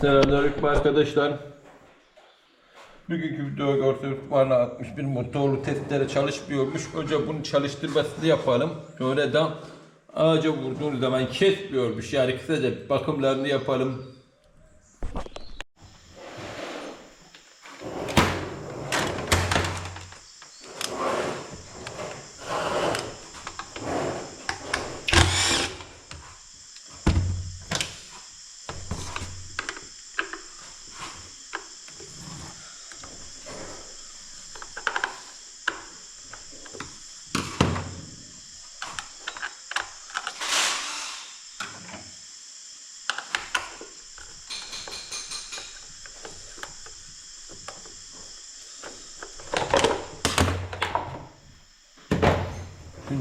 Selamünaleyküm arkadaşlar. Bugünkü video gördüğünüz bana 61 motorlu testere çalışmıyormuş. Önce bunu çalıştırmasını yapalım. Sonra da ağaca vurduğunuz zaman kesmiyormuş. Yani kısaca bakımlarını yapalım.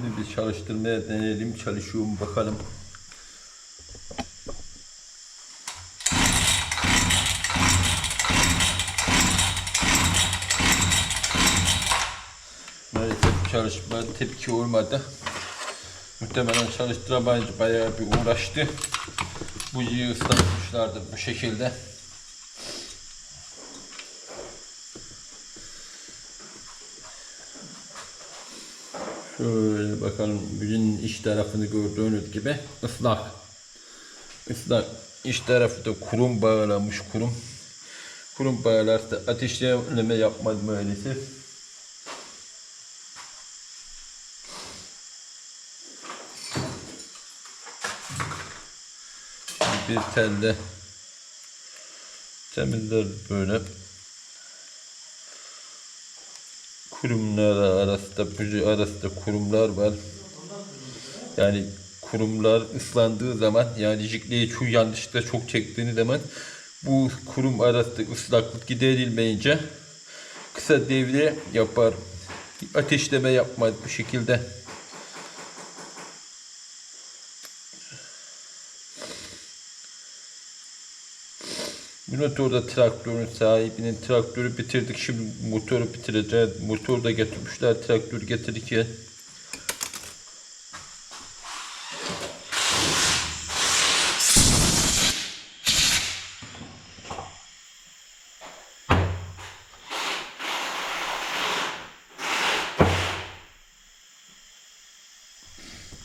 Şimdi biz çalıştırmaya deneyelim. Çalışıyor mu bakalım. Maalesef çalışma tepki olmadı. Muhtemelen çalıştıramayınca bayağı bir uğraştı. Bujiyi ıslatmışlardı bu şekilde. Şöyle bakalım bugün iç tarafını gördüğünüz gibi ıslak. Islak. İç tarafı da kurum bağlamış kurum. Kurum bağlarsa ateşleme yapmadı maalesef. Bir telle temizler böyle kurumlar arasında buji arasında kurumlar var. Yani kurumlar ıslandığı zaman yani jikleyi çok yanlışlıkla çok çektiğiniz zaman bu kurum arasında ıslaklık giderilmeyince kısa devre yapar. Ateşleme yapmaz bu şekilde. Bu motorda traktörün sahibinin traktörü bitirdik. Şimdi motoru bitireceğiz. Motoru da getirmişler. Traktör getirdik ya.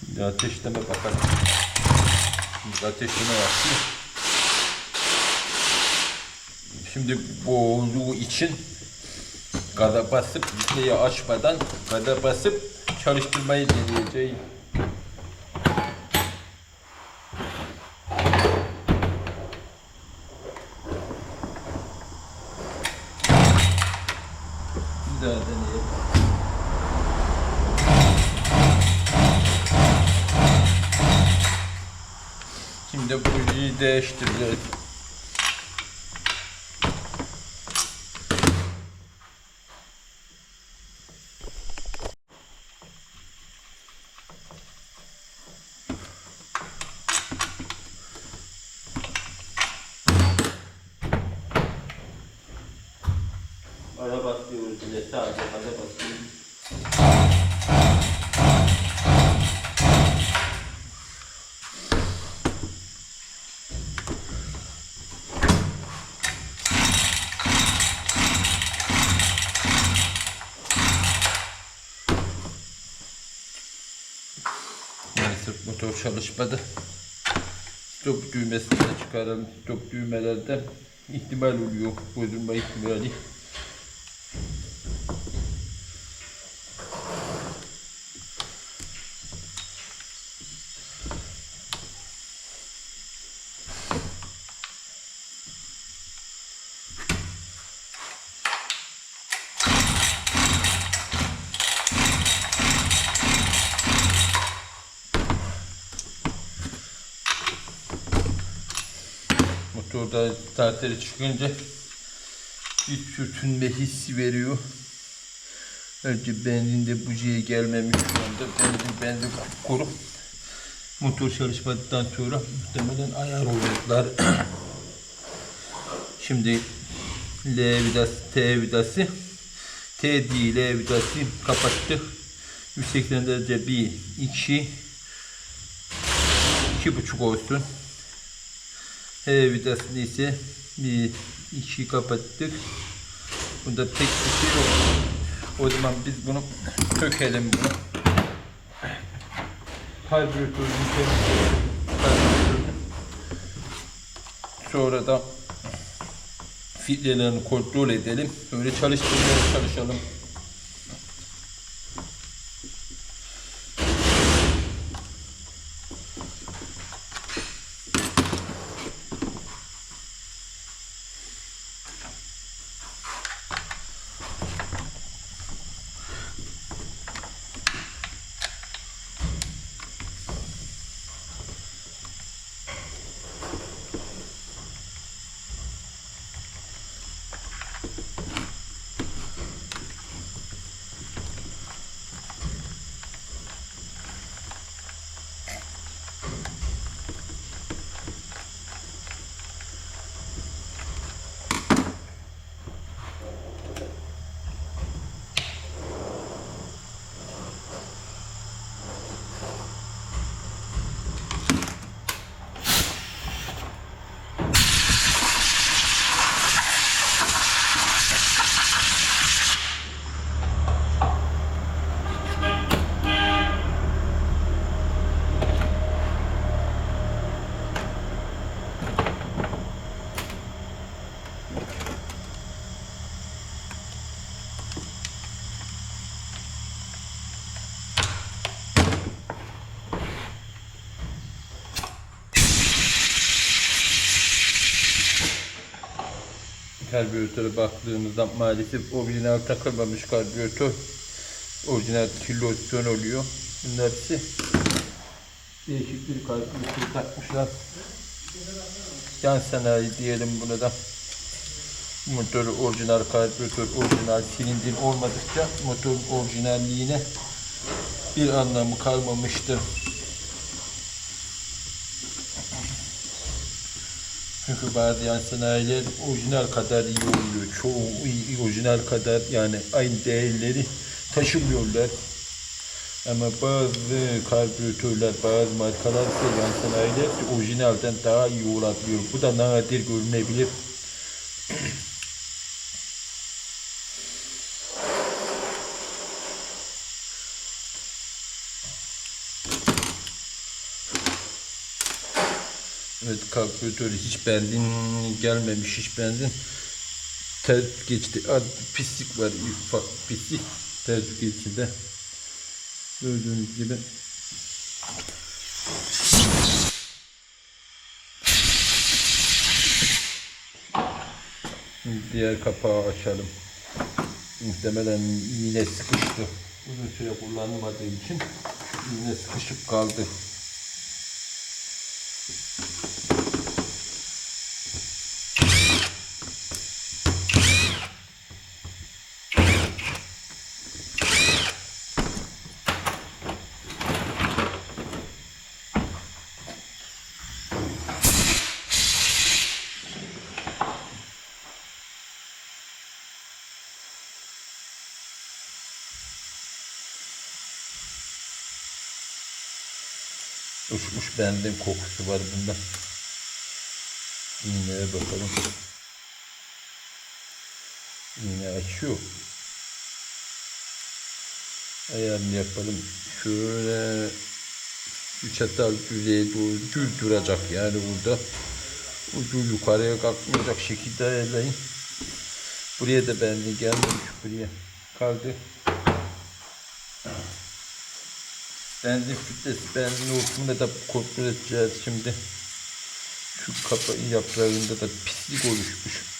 Şimdi ateşleme bakalım. Şimdi ateşleme yapıyor. Şimdi bu olduğu için gaza basıp iğneyi açmadan gaza basıp çalıştırmayı deneyeceğim. Bir daha deneyelim. Şimdi bujiyi değiştireceğiz. Maalesef motor çalışmadı. Stop düğmesini çıkaralım. Stop düğmelerde ihtimal oluyor. Bozulma ihtimali. Starteri çıkınca bir sürtünme hissi veriyor. Önce benzinde bujiye gelmemiş şu anda. Benzin benzin kuru. Motor çalışmadıktan sonra muhtemelen ayar olacaklar. Şimdi L vidası, T vidası T değil L vidası kapattık. 180 derece 1, 2, iki buçuk olsun. H vidasını ise bir iki kapattık. Bunda pek bir şey yok. O zaman biz bunu sökelim bunu. Karbüratörünü temizleyelim. Sonra da filtrelerini kontrol edelim. Böyle çalıştırmaya çalışalım. Karbüratöre baktığımızda maalesef orijinal takılmamış karbüratör. Orijinal kilosyon oluyor. Bunlar ise değişik bir karbüratör takmışlar. Yan sanayi diyelim buna da. Motor orijinal karbüratör, orijinal silindir olmadıkça motorun orijinalliğine bir anlamı kalmamıştır. Çünkü bazı yan sanayiler orijinal kadar iyi oluyor. Çoğu orijinal kadar yani aynı değerleri taşımıyorlar. Ama bazı karbüratörler, bazı markalar ise yan sanayiler orijinalden daha iyi olabiliyor. Bu da nadir görünebilir. Evet karbüratör hiç benzin gelmemiş hiç benzin. Ters geçti. Az pislik var ufak pislik. Ters geçti gördüğünüz gibi. Diğer kapağı açalım. Muhtemelen yine sıkıştı. Uzun süre kullanılmadığı için yine sıkışıp kaldı Uçmuş benzin kokusu var bunda. İğneye bakalım. İğne açıyor. Ayarını yapalım. Şöyle şu çatal yüzeye doğru düz duracak yani burada. Ucu yukarıya kalkmayacak şekilde ayarlayın. Buraya da benzin gelmemiş buraya. Kaldı. Benzin filtresi, benzin hortumunu da kontrol edeceğiz şimdi. Şu kapağın yaprağında da pislik oluşmuş.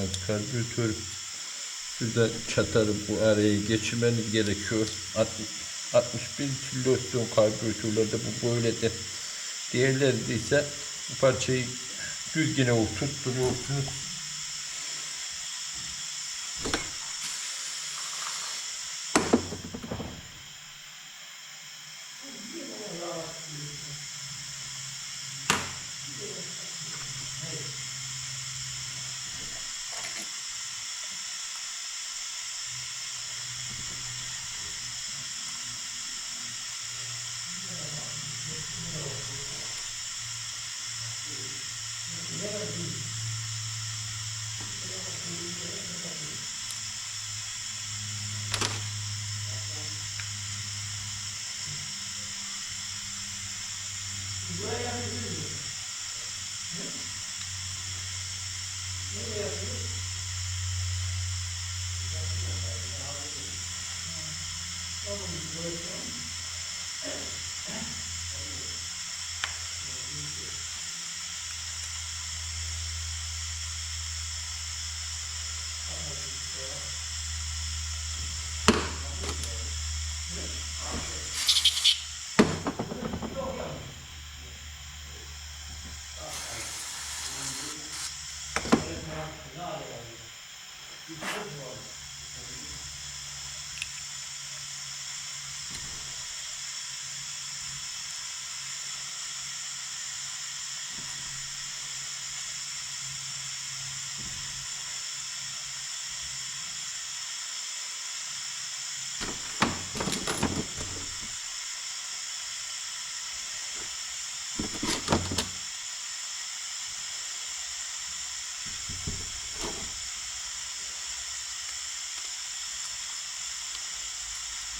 Evet, karbüratör şurada çatarı bu araya geçirmeniz gerekiyor. 60, 61 kilosyon karbüratörlerde bu böyle de. Diğerleri ise bu parçayı düzgene oturtturuyorsunuz.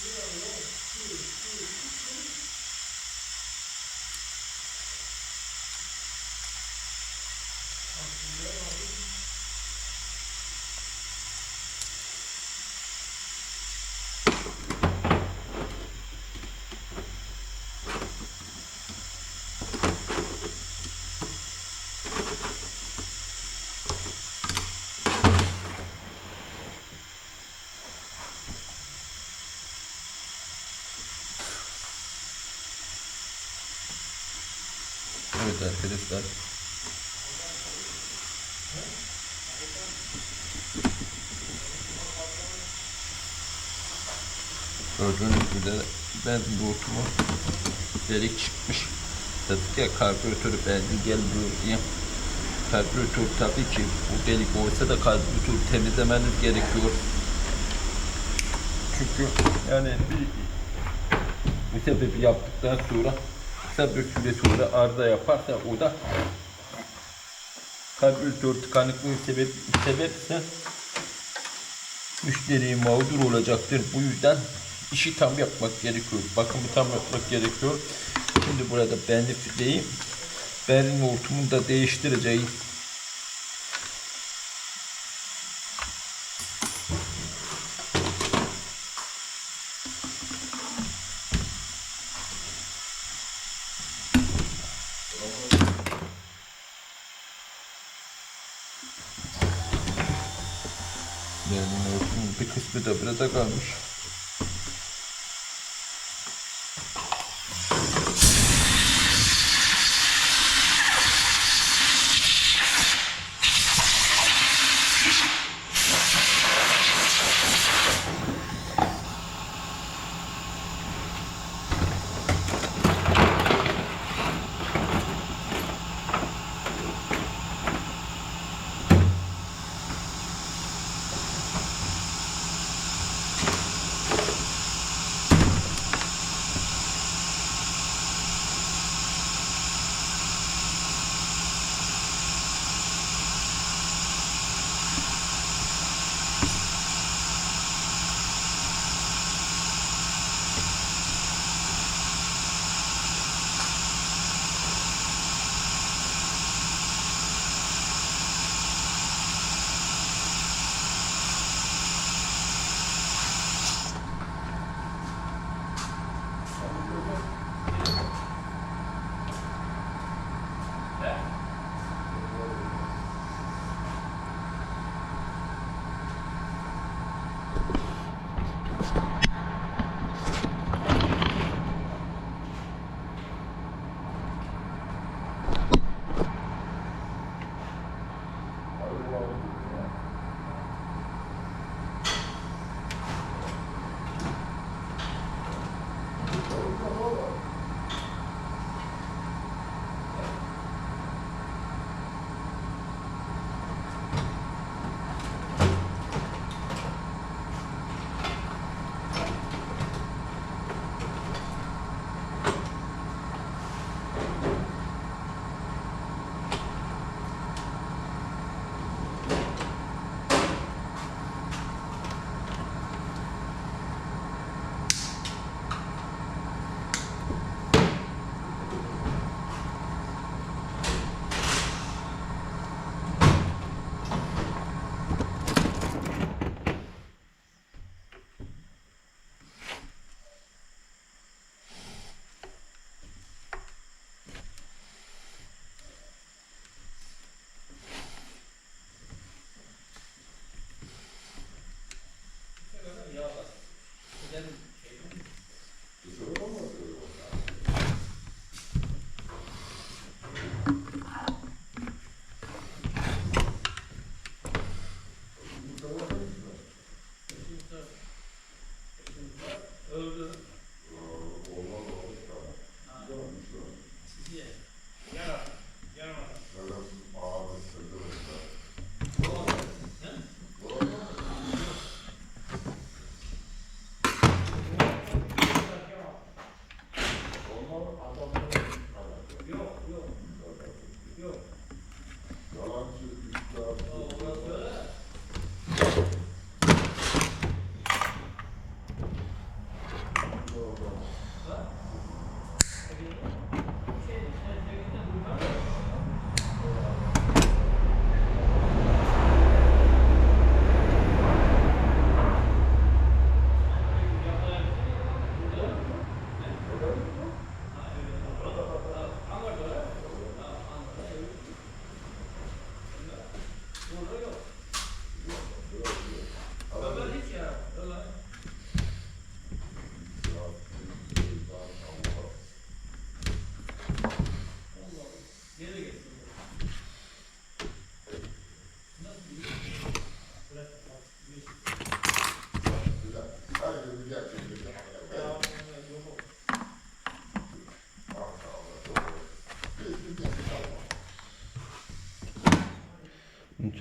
Evet arkadaşlar. Gördüğünüz gibi ben botumu delik çıkmış. Dedik ya karbüratörü beğendi gel diye. Karbüratör tabii ki bu delik olsa da karbüratörü temizlemeniz gerekiyor. Çünkü yani bir, bir sebebi yaptıktan sonra kısa bir süre sonra arıza yaparsa o da karbüratör tıkanıklığı sebep, sebepse müşteri mağdur olacaktır. Bu yüzden işi tam yapmak gerekiyor. Bakımı tam yapmak gerekiyor. Şimdi burada benli fileyi berin hortumunu da değiştireceğiz. Berin hortumunun bir kısmı da burada kalmış.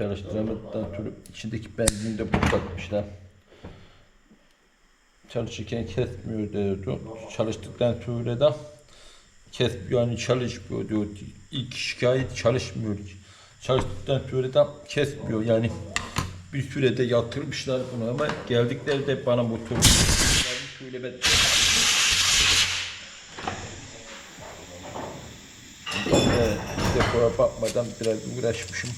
Çalıştıramadıktan sonra içindeki benzini de boşaltmışlar. Çalışırken kesmiyor diyordu. Çalıştıktan sonra da kesmiyor yani çalışmıyor diyor. İlk şikayet çalışmıyor. Çalıştıktan sonra da kesmiyor yani. Bir sürede yatırmışlar bunu ama geldiklerinde bana motor şöyle ben Evet, depoya bakmadan biraz uğraşmışım.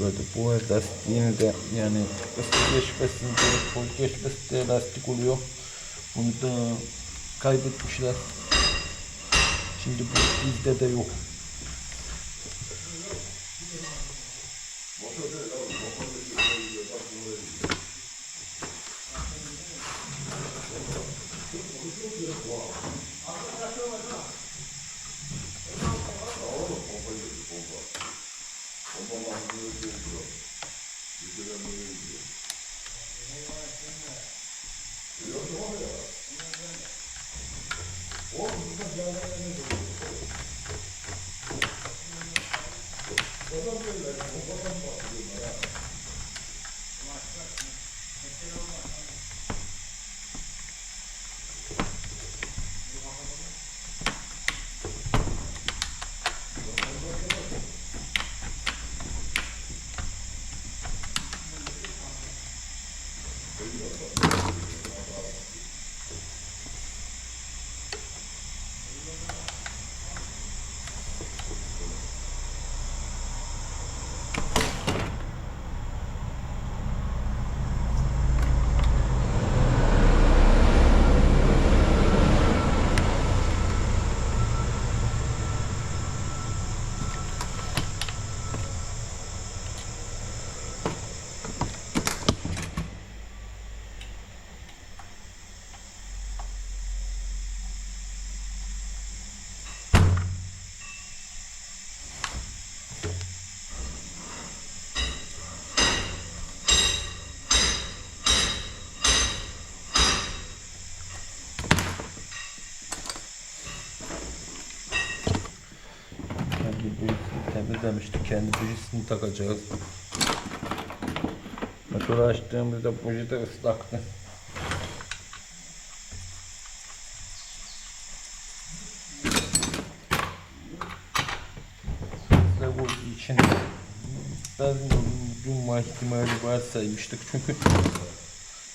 Acaba böyle bu lastiğini de yani ısı geçmesin diye, toz geçmesin diye lastik oluyor. Bunu da kaybetmişler. Şimdi bu bizde de yok. Temizlemiştik. Kendi bujisini takacağız. Motoru açtığımızda buji de ıslaktı. Ve bu için ben yumma ihtimali varsaymıştık. Çünkü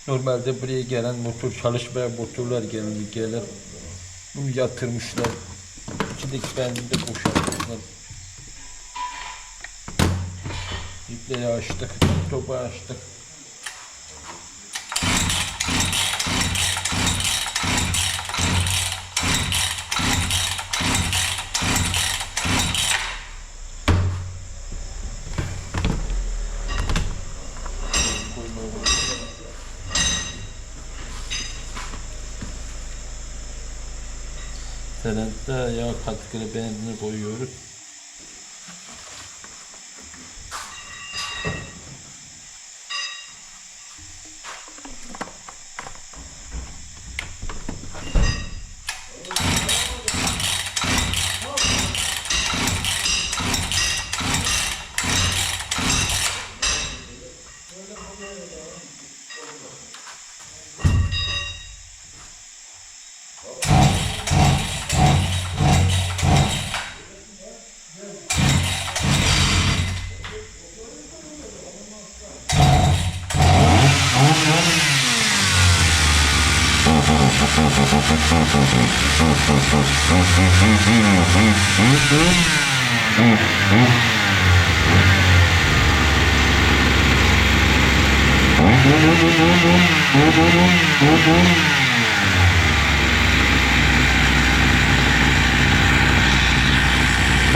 normalde buraya gelen motor çalışmaya motorlar gelir gelir. Bunu yatırmışlar. İçindeki benzini de boşaltmışlar. İpleri açtık, topu açtık. Selentte yağ katkılı benzini koyuyoruz.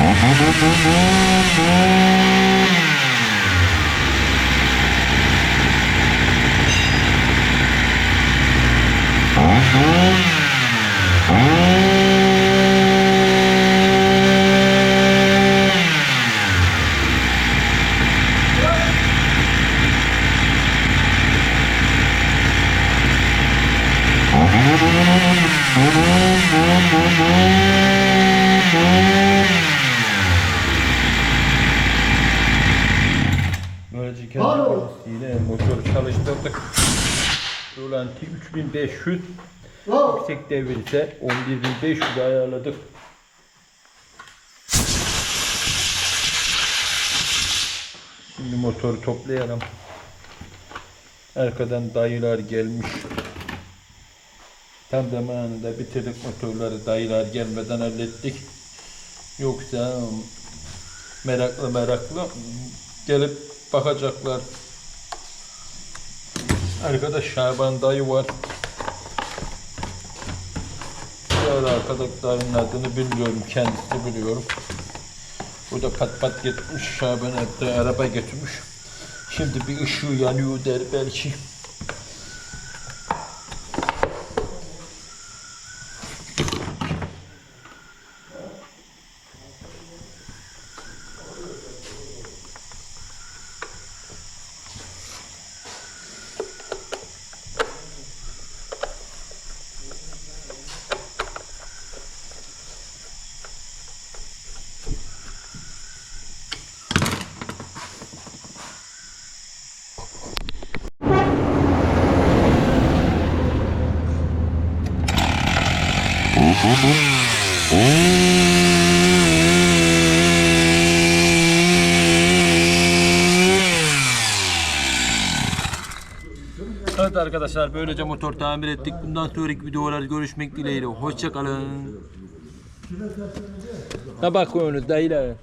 Böylece devir ise 11500 ayarladık. Şimdi motoru toplayalım. Arkadan dayılar gelmiş. Tam zamanında bitirdik motorları dayılar gelmeden hallettik. Yoksa meraklı meraklı gelip bakacaklar. Arkada Şaban dayı var. Diğer arkadaki dayının adını bilmiyorum, kendisi biliyorum. Bu da pat pat gitmiş, Şaban araba getirmiş. Şimdi bir ışığı yanıyor der belki. Evet arkadaşlar böylece motor tamir ettik. Bundan sonraki videolarda görüşmek dileğiyle. Hoşçakalın. Ne bakıyorsunuz dayılar?